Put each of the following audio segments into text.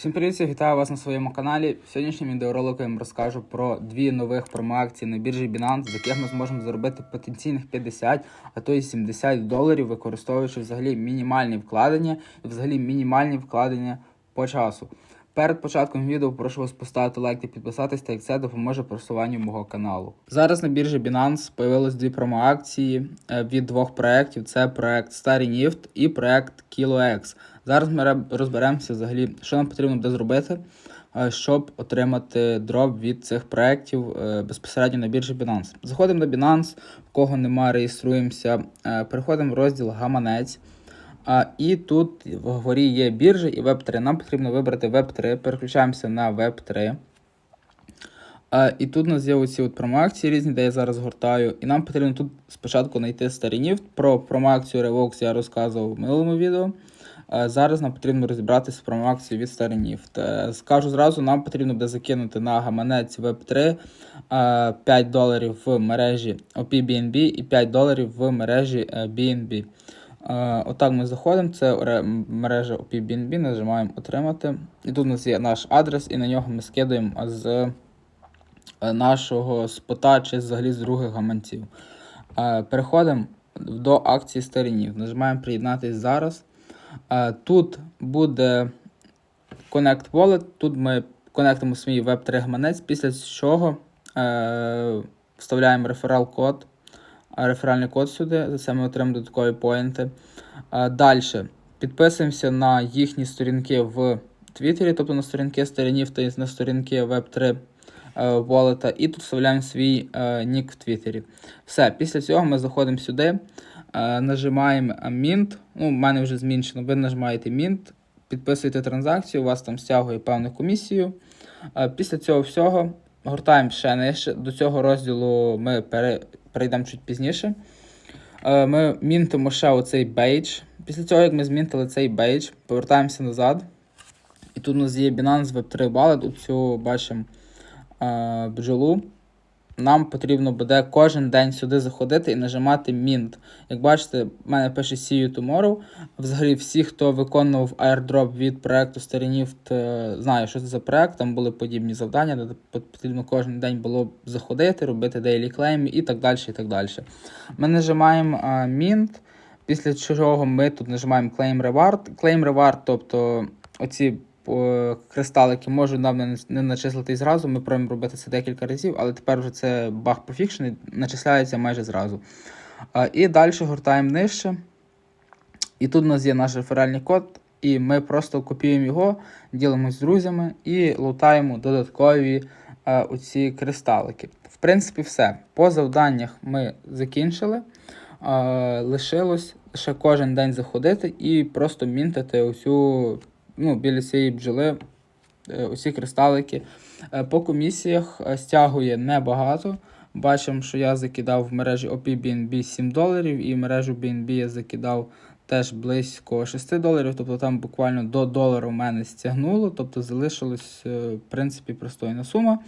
Всім привіт, всіх, вітаю вас на своєму каналі. В сьогоднішньому відеоролику я вам розкажу про дві нових промоакції на біржі Binance, з яких ми зможемо заробити потенційних 50, а то й 70 доларів, використовуючи взагалі мінімальні вкладення і взагалі мінімальні вкладення по часу. Перед початком відео прошу вас поставити лайк та підписатись, так як це допоможе просуванню мого каналу. Зараз на біржі Binance появилось дві промоакції е, від двох проєктів. Це Старий Нефт і проект KiloX. Зараз ми розберемося взагалі, що нам потрібно буде зробити, щоб отримати дроп від цих проєктів е, безпосередньо на біржі Binance. Заходимо на Binance, в кого нема, реєструємося, е, переходимо в розділ Гаманець. І тут вгорі є біржа і Web3. Нам потрібно вибрати Web3, переключаємося на Web3. А, і тут у нас є оці от промоакції різні, де я зараз гортаю. І нам потрібно тут спочатку знайти старий нефт. Про промоакцію Revox я розказував в минулому відео. А, зараз нам потрібно розібратися з промоакцією від. Е, Скажу зразу, нам потрібно буде закинути на гаманець Web3 е, 5 доларів в мережі OPBNB і 5 доларів в мережі е, BNB. Е, Отак ми заходимо, це мережа OPBNB, нажимаємо отримати. І тут у нас є наш адрес, і на нього ми скидуємо з е, нашого спота чи взагалі з других гаманців. Е, Переходимо до акції старинів. Нажимаємо приєднатись зараз. Тут буде Connect Wallet, тут ми конектимо свій Web3 гаманець, після чого е, вставляємо реферал код реферальний код сюди, за це ми отримаємо додаткові поінти. Далі підписуємося на їхні сторінки в Твіттері, тобто на сторінки сторінів та на сторінки Web3 е, Wallet, і тут вставляємо свій е, нік в Твіттері. Все, після цього ми заходимо сюди, нажимаємо Mint. Ну, в мене вже змінчено. Ви нажимаєте Mint, підписуєте транзакцію, у вас там стягує певну комісію. Е, Після цього всього гортаємо ще нижче. До цього розділу ми перейдемо чуть пізніше. Е, Ми мінтимо ще оцей бейдж. Після цього, як ми змінтили цей бейдж, повертаємося назад. І тут у нас є Binance Web3 Wallet, цю бачимо е, бджолу. Нам потрібно буде кожен день сюди заходити і нажимати Mint. Як бачите, в мене пише See you tomorrow. Взагалі, всі, хто виконував airdrop від проекту Старініфт, знає, що це за проект. Там були подібні завдання, де потрібно кожен день було заходити, робити daily claim і так далі. і так далі. Ми нажимаємо а, Mint, після чого ми тут нажимаємо Claim Reward. Claim Reward, тобто оці е, кристалики можуть нам не, начислити зразу. Ми пробуємо робити це декілька разів, але тепер вже це баг пофікшений, начисляється майже зразу. І далі гортаємо нижче. І тут у нас є наш реферальний код, і ми просто копіюємо його, ділимось з друзями і лутаємо додаткові оці кристалики. В принципі, все. По завданнях ми закінчили. Лишилось ще кожен день заходити і просто мінтити усю, ну, біля цієї бджоли е, усі кристалики. Е, По комісіях е, стягує небагато. Бачимо, що я закидав в мережі OPBNB 7 доларів і в мережу BNB я закидав теж близько 6 доларів, тобто там буквально до долара в мене стягнуло, тобто залишилось, в принципі, пристойна сума.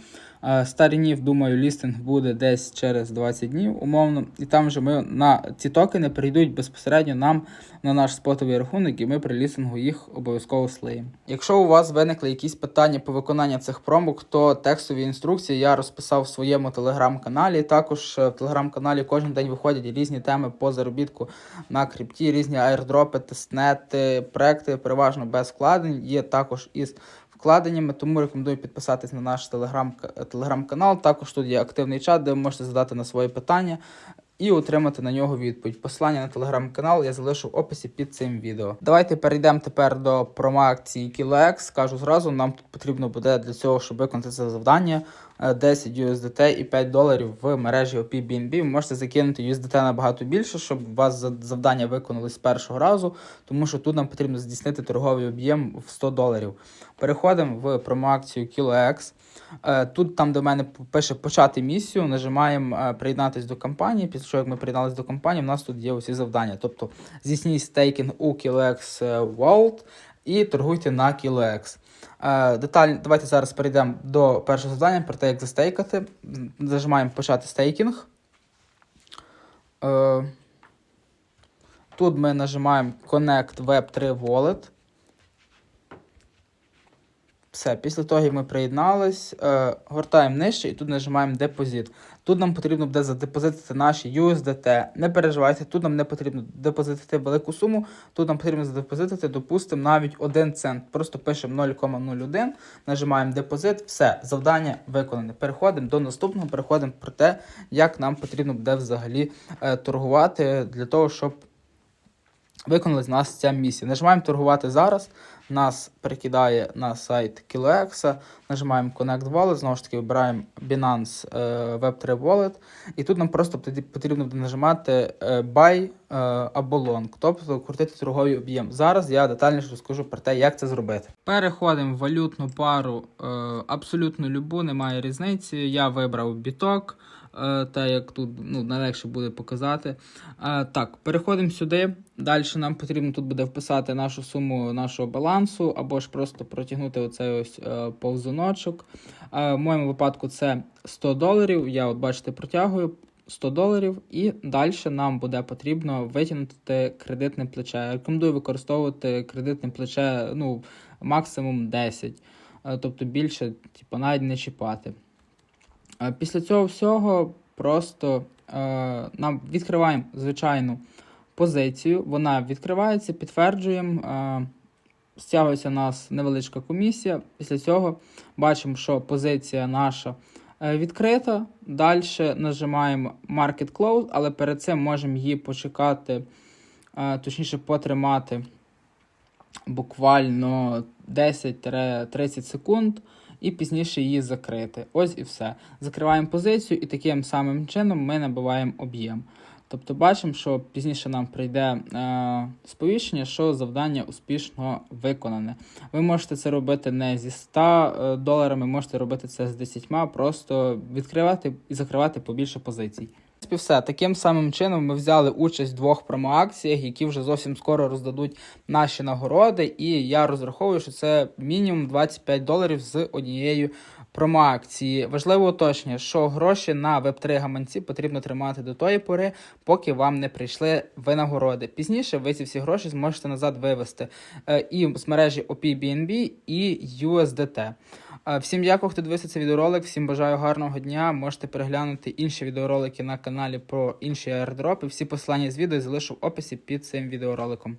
Е, Старий думаю, лістинг буде десь через 20 днів, умовно, і там вже ми на ці токени прийдуть безпосередньо нам на наш спотовий рахунок, і ми при лістингу їх обов'язково слиємо. Якщо у вас виникли якісь питання по виконанню цих промок, то текстові інструкції я розписав в своєму телеграм-каналі. Також е, в телеграм-каналі кожен день виходять різні теми по заробітку на крипті, різні аірдропи, тестнети, проекти переважно без вкладень. Є також із вкладеннями, тому рекомендую підписатись на наш телеграм, телеграм-канал. Також тут є активний чат, де ви можете задати на свої питання і отримати на нього відповідь. Посилання на телеграм-канал я залишу в описі під цим відео. Давайте перейдемо тепер до промоакції KiloX. Скажу зразу, нам тут потрібно буде для цього, щоб виконати це завдання. Е, 10 USDT і 5 доларів в мережі OPBNB. Ви можете закинути USDT набагато більше, щоб у вас завдання виконались з першого разу, тому що тут нам потрібно здійснити торговий об'єм в 100 доларів. Переходимо в промоакцію KiloX. Е, Тут, там, де в мене пише почати місію, нажимаємо е, приєднатись до компанії. Після того, як ми приєдналися до компанії, у нас тут є усі завдання. Тобто здійсніть стейкінг у KiloX World і торгуйте на KiloX. Е, Деталь, давайте зараз перейдемо до першого завдання, про те, як застейкати. Нажимаємо почати стейкінг. Е, Тут ми нажимаємо Connect Web3 Wallet. Все, після того, як ми приєднались, е, гортаємо нижче і тут нажимаємо депозит. Тут нам потрібно буде задепозитити наші USDT. Не переживайте, тут нам не потрібно депозитити велику суму, тут нам потрібно задепозитити, допустимо, навіть 1 цент. Просто пишемо 0,01, нажимаємо депозит, все, завдання виконане. Переходимо до наступного, переходимо про те, як нам потрібно буде взагалі е, торгувати для того, щоб виконали з нас ця місія. Нажимаємо торгувати зараз. Нас перекидає на сайт KiloX, нажимаємо Connect Wallet, знову ж таки вибираємо Binance е, Web3 Wallet. І тут нам просто потрібно буде нажимати е, Buy е, або Long, тобто крутити торговий об'єм. Зараз я детальніше розкажу про те, як це зробити. Переходимо в валютну пару абсолютно любу, немає різниці. Я вибрав біток. Е, Та як тут ну, найлегше буде показати. Е, Так, переходимо сюди. Далі нам потрібно тут буде вписати нашу суму нашого балансу, або ж просто протягнути оцей ось е, повзуночок. Е, В моєму випадку це 100 доларів. Я, от бачите, протягую 100 доларів, і далі нам буде потрібно витягнути кредитне плече. Я рекомендую використовувати кредитне плече ну, максимум 10, Е, тобто більше, типу, навіть не чіпати. Після цього всього просто е, нам відкриваємо звичайну позицію. Вона відкривається, підтверджуємо. Стягується у нас невеличка комісія. Після цього бачимо, що позиція наша е, відкрита. Далі нажимаємо Market Close, але перед цим можемо її почекати, е, точніше потримати буквально 10-30 секунд і пізніше її закрити. Ось і все. Закриваємо позицію і таким самим чином ми набиваємо об'єм. Тобто бачимо, що пізніше нам прийде е, сповіщення, що завдання успішно виконане. Ви можете це робити не зі 100 е, доларами, можете робити це з 10, просто відкривати і закривати побільше позицій. В принципі, все. Таким самим чином ми взяли участь в двох промоакціях, які вже зовсім скоро роздадуть наші нагороди. І я розраховую, що це мінімум 25 доларів з однією промоакції. Важливе уточнення, що гроші на Web3 гаманці потрібно тримати до тої пори, поки вам не прийшли винагороди. Пізніше ви ці всі гроші зможете назад вивести е, і з мережі OP.BNB, і USDT. Е, Всім дякую, хто дивився цей відеоролик. Всім бажаю гарного дня. Можете переглянути інші відеоролики на каналі про інші аеродропи. Всі посилання з відео залишу в описі під цим відеороликом.